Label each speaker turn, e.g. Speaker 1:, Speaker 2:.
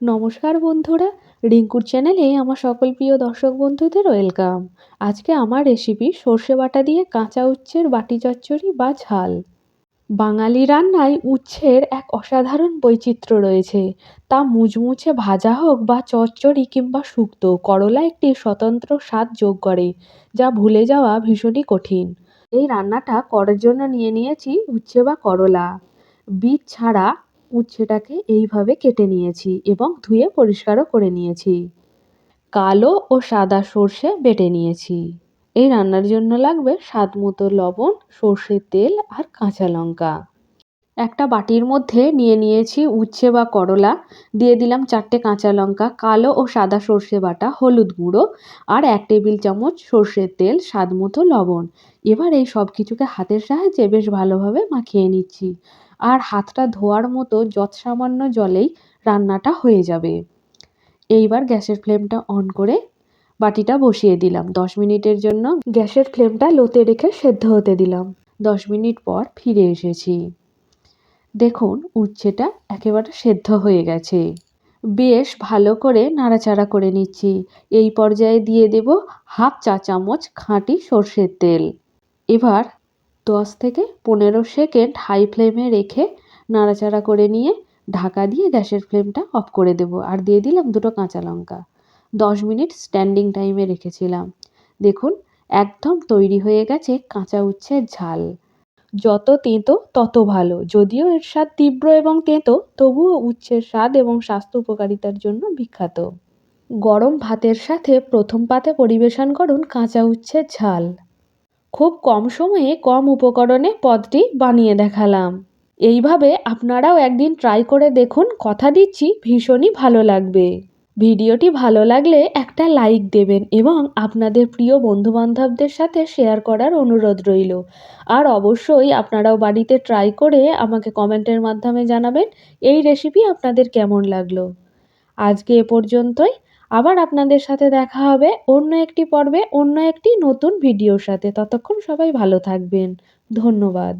Speaker 1: নমস্কার বন্ধুরা। রিঙ্কুর চ্যানেলে আমার সকল প্রিয় দর্শক বন্ধুদের ওয়েলকাম আজকে আমার রেসিপি সর্ষে বাটা দিয়ে কাঁচা উচ্ছের বাটি চচ্চড়ি বা ঝাল। বাঙালি রান্নায় উচ্ছের এক অসাধারণ বৈচিত্র্য রয়েছে। তা মুচমুচে ভাজা হোক বা চচ্চড়ি কিংবা শুক্তো, করলা একটি স্বতন্ত্র স্বাদ যোগ করে, যা ভুলে যাওয়া ভীষণই কঠিন। এই রান্নাটা করার জন্য নিয়ে নিয়েছি উচ্ছে বা করলা। বীজ ছাড়া উচ্ছেটাকে এইভাবে কেটে নিয়েছি এবং ধুয়ে পরিষ্কারও করে নিয়েছি। কালো ও সাদা সর্ষে বেটে নিয়েছি। এই রান্নার জন্য লাগবে স্বাদ মতো লবণ, সর্ষের তেল আর কাঁচা লঙ্কা। একটা বাটির মধ্যে নিয়ে নিয়েছি উচ্ছে বা করলা, দিয়ে দিলাম চারটে কাঁচা লঙ্কা, কালো ও সাদা সর্ষে বাটা, হলুদ গুঁড়ো আর এক টেবিল চামচ সর্ষের তেল, স্বাদ মতো লবণ। এবার এই সব কিছুকে হাতের সাহায্যে বেশ ভালোভাবে মাখিয়ে নিচ্ছি। আর হাতটা ধোয়ার মতো যৎ সামান্য জলেই রান্নাটা হয়ে যাবে। এইবার গ্যাসের ফ্লেমটা অন করে বাটিটা বসিয়ে দিলাম। দশ মিনিটের জন্য গ্যাসের ফ্লেমটা লোতে রেখে সেদ্ধ হতে দিলাম। দশ মিনিট পর ফিরে এসেছি। দেখুন, উচ্ছেটা একেবারে সেদ্ধ হয়ে গেছে। বেশ ভালো করে নাড়াচাড়া করে নিচ্ছি। এই পর্যায়ে দিয়ে দেব হাফ চা চামচ খাঁটি সর্ষের তেল। এবার দশ থেকে পনেরো সেকেন্ড হাই ফ্লেমে রেখে নাড়াচাড়া করে নিয়ে ঢাকা দিয়ে গ্যাসের ফ্লেমটা অফ করে দেব। আর দিয়ে দিলাম দুটো কাঁচা লঙ্কা। দশ মিনিট স্ট্যান্ডিং টাইমে রেখেছিলাম। দেখুন, একদম তৈরি হয়ে গেছে কাঁচা উচ্ছের ঝাল। যত তেঁতো, তত ভালো। যদিও এর স্বাদ তীব্র এবং তেঁতো, তবুও উচ্ছের স্বাদ এবং স্বাস্থ্য উপকারিতার জন্য বিখ্যাত। গরম ভাতের সাথে প্রথম পাতে পরিবেশন করুন কাঁচা উচ্ছের ঝাল। খুব কম সময়ে কম উপকরণে পদটি বানিয়ে দেখালাম। এইভাবে আপনারাও একদিন ট্রাই করে দেখুন, কথা দিচ্ছি, ভীষণই ভালো লাগবে। ভিডিওটি ভালো লাগলে একটা লাইক দেবেন এবং আপনাদের প্রিয় বন্ধুবান্ধবদের সাথে শেয়ার করার অনুরোধ রইল। আর অবশ্যই আপনারাও বাড়িতে ট্রাই করে আমাকে কমেন্টের মাধ্যমে জানাবেন এই রেসিপি আপনাদের কেমন লাগল। আজকে এ পর্যন্তই। আবার আপনাদের সাথে দেখা হবে অন্য একটি পর্বে, অন্য একটি নতুন ভিডিওর সাথে। ততক্ষণ সবাই ভালো থাকবেন। ধন্যবাদ।